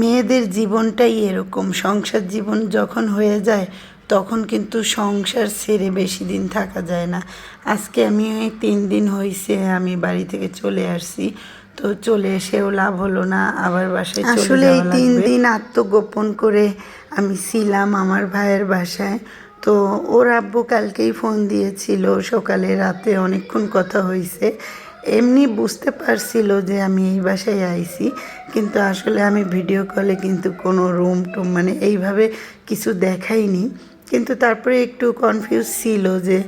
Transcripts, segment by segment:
মেয়েদের জীবনটাই এরকম। সংসার জীবন যখন হয়ে যায় তখন কিন্তু সংসার ছেড়ে বেশি দিন থাকা যায় না। আজকে আমি ওই তিন দিন হয়েছে আমি বাড়ি থেকে চলে আসছি তো চলে এসেও লাভ হলো না আবার বাসায় আসলে এই তিন দিন আত্মগোপন করে আমি ছিলাম আমার ভাইয়ের বাসায়। তো ওর আব্বু কালকেই ফোন দিয়েছিল সকালে রাতে অনেকক্ষণ কথা হয়েছে এমনি বুঝতে পারছিল যে আমি এই বাসায় আইছি, কিন্তু আসলে আমি ভিডিও কলে কিন্তু কোনো রুম টুম মানে এইভাবে কিছু দেখাইনি। কিন্তু তারপরে একটু কনফিউজ ছিল যে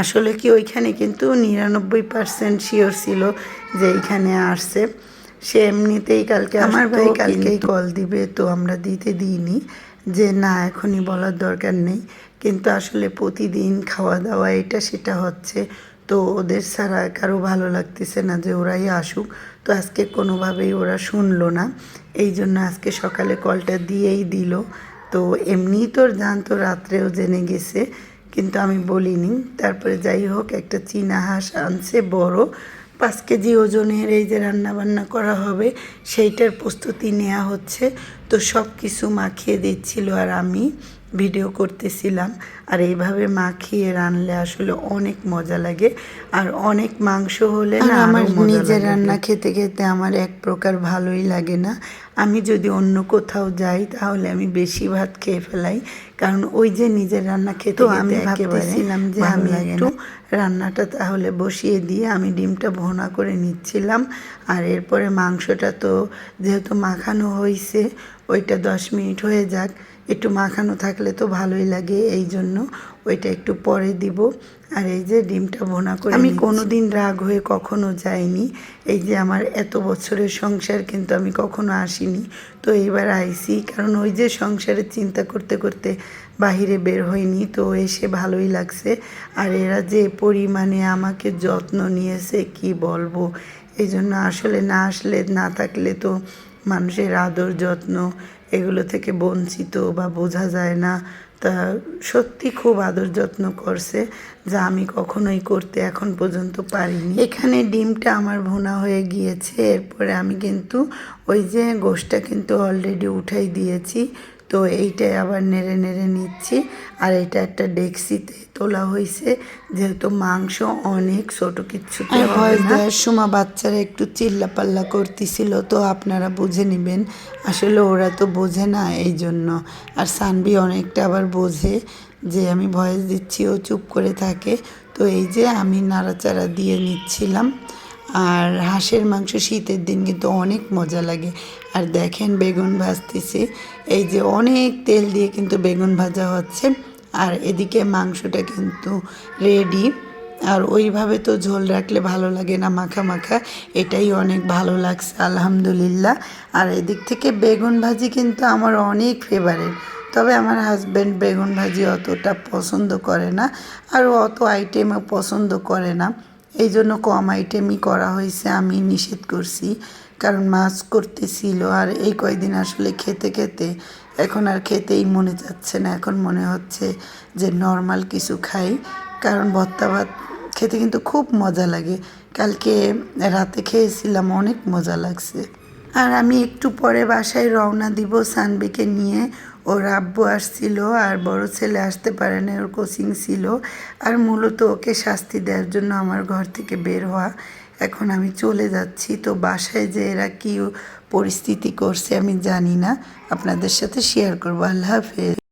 আসলে কি ওইখানে কিন্তু নিরানব্বই পার্সেন্ট শিওর ছিল যে এইখানে আসছে। সে এমনিতেই কালকে আমার ভাই কালকেই কল দিবে তো আমরা দিতে দিইনি যে না এখনই বলার দরকার নেই। কিন্তু আসলে প্রতিদিন খাওয়া দাওয়া এটা সেটা হচ্ছে। তো ওদের ছাড়া কারও ভালো লাগতেছে না যে ওরাই আসুক। তো আজকে কোনোভাবেই ওরা শুনলো না। এই জন্য আজকে সকালে কলটা দিয়েই দিল। তো এমনিই তোর জানতো রাত্রেও জেনে গেছে কিন্তু আমি বলিনি। তারপরে যাই হোক একটা চীনা হাঁস আনছে বড়। পাঁচ কেজি ওজনের এই যে রান্নাবান্না করা হবে, সেইটার প্রস্তুতি নেওয়া হচ্ছে। তো সব কিছু মাখিয়ে দিচ্ছিল আর আমি। ভিডিও করতেছিলাম। আর এইভাবে মাখিয়ে রানলে আসলে অনেক মজা লাগে। আর অনেক মাংস হলে না আমার নিজের রান্না খেতে খেতে আমার এক প্রকার ভালোই লাগে না। আমি যদি অন্য কোথাও যাই তাহলে আমি বেশি ভাত খেয়ে ফেলাই। কারণ ওই যে নিজের রান্না খেতে আমি ভাবতেছিলাম যে আমি একটু রান্নাটা তাহলে বসিয়ে দিয়ে আমি ডিমটা ভোনা করে নিচ্ছিলাম। আর এরপরে মাংসটা তো যেহেতু মাখানো হয়েছে ওইটা দশ মিনিট হয়ে যাক। একটু মাখানো থাকলে তো ভালোই লাগে এই জন্য ওইটা একটু পরে দিব। আর এই যে ডিমটা ভোনা করে আমি কোনোদিন রাগ হয়ে কখনো যাইনি। এই যে আমার এত বছরের সংসার কিন্তু আমি কখনো আসিনি। তো এইবার আইসি কারণ ওই যে সংসারের চিন্তা করতে করতে বাহিরে বের হয়নি তো এসে ভালোই লাগছে। আর এরা যে পরিমাণে আমাকে যত্ন নিয়েছে কি বলব? এই জন্য আসলে না আসলে না থাকলে তো মানুষের আদর, যত্ন, এগুলো থেকে বঞ্চিত বা বোঝা যায় না। তা সত্যি খুব আদর, যত্ন করছে যা আমি কখনোই করতে এখন পর্যন্ত পারিনি। এখানে ডিমটা আমার ভোনা হয়ে গিয়েছে, এরপরে আমি কিন্তু ওই যে গোষ্ঠটা কিন্তু অলরেডি উঠাই দিয়েছি। তো এইটাই আবার নেড়ে নেড়ে নিচ্ছি। আর এটা একটা ডেক্সিতে তোলা হয়েছে যেহেতু মাংস অনেক ছোট হবে ভয়েস দেওয়ার সময় বাচ্চারা একটু চিল্লা পাল্লা করতেছিল তো আপনারা বুঝে নেবেন। আসলে ওরা তো বোঝে না এই জন্য আর সানবি অনেকটা আবার বোঝে যে আমি ভয়েস দিচ্ছি ও চুপ করে থাকে। তো এই যে আমি নাড়াচাড়া দিয়ে নিচ্ছিলাম। আর হাঁসের মাংস শীতের দিন কিন্তু অনেক মজা লাগে। আর দেখেন বেগুন ভাজতেছি। এই যে অনেক তেল দিয়ে কিন্তু বেগুন ভাজা হচ্ছে। আর এদিকে মাংসটা কিন্তু রেডি আর ওইভাবে তো ঝোল রাখলে ভালো লাগে না মাখা মাখা। এটাই অনেক ভালো লাগছে, আলহামদুলিল্লাহ। আর এদিক থেকে বেগুন ভাজি কিন্তু আমার অনেক ফেভারিট তবে আমার হাজব্যান্ড বেগুন ভাজি অতটা পছন্দ করে না। আর অত আইটেমও পছন্দ করে না। এই জন্য কম আইটেমই করা হয়েছে, আমি নিষেধ করছি। কারণ মাছ করতেছিল আর এই কয়দিন আসলে খেতে খেতে এখন আর খেতেই মনে যাচ্ছে না। এখন মনে হচ্ছে যে নর্মাল কিছু খাই। কারণ ভর্তা ভাত খেতে কিন্তু খুব মজা লাগে। কালকে রাতে খেয়েছিলাম, অনেক মজা লাগছে। আর আমি একটু পরে বাসায় রওনা দিব সানবিকে নিয়ে। ওর আব্বু আসছিল আর বড় ছেলে আসতে পারে না, ওর কোচিং ছিল আর মূলত ওকে শাস্তি দেওয়ার জন্য আমার ঘর থেকে বের হওয়া। এখন আমি চলে যাচ্ছি, তো বাসায় যে এরা কী পরিস্থিতি করছে আমি জানি না। আপনাদের সাথে শেয়ার করব। আল্লাহ হাফেজ।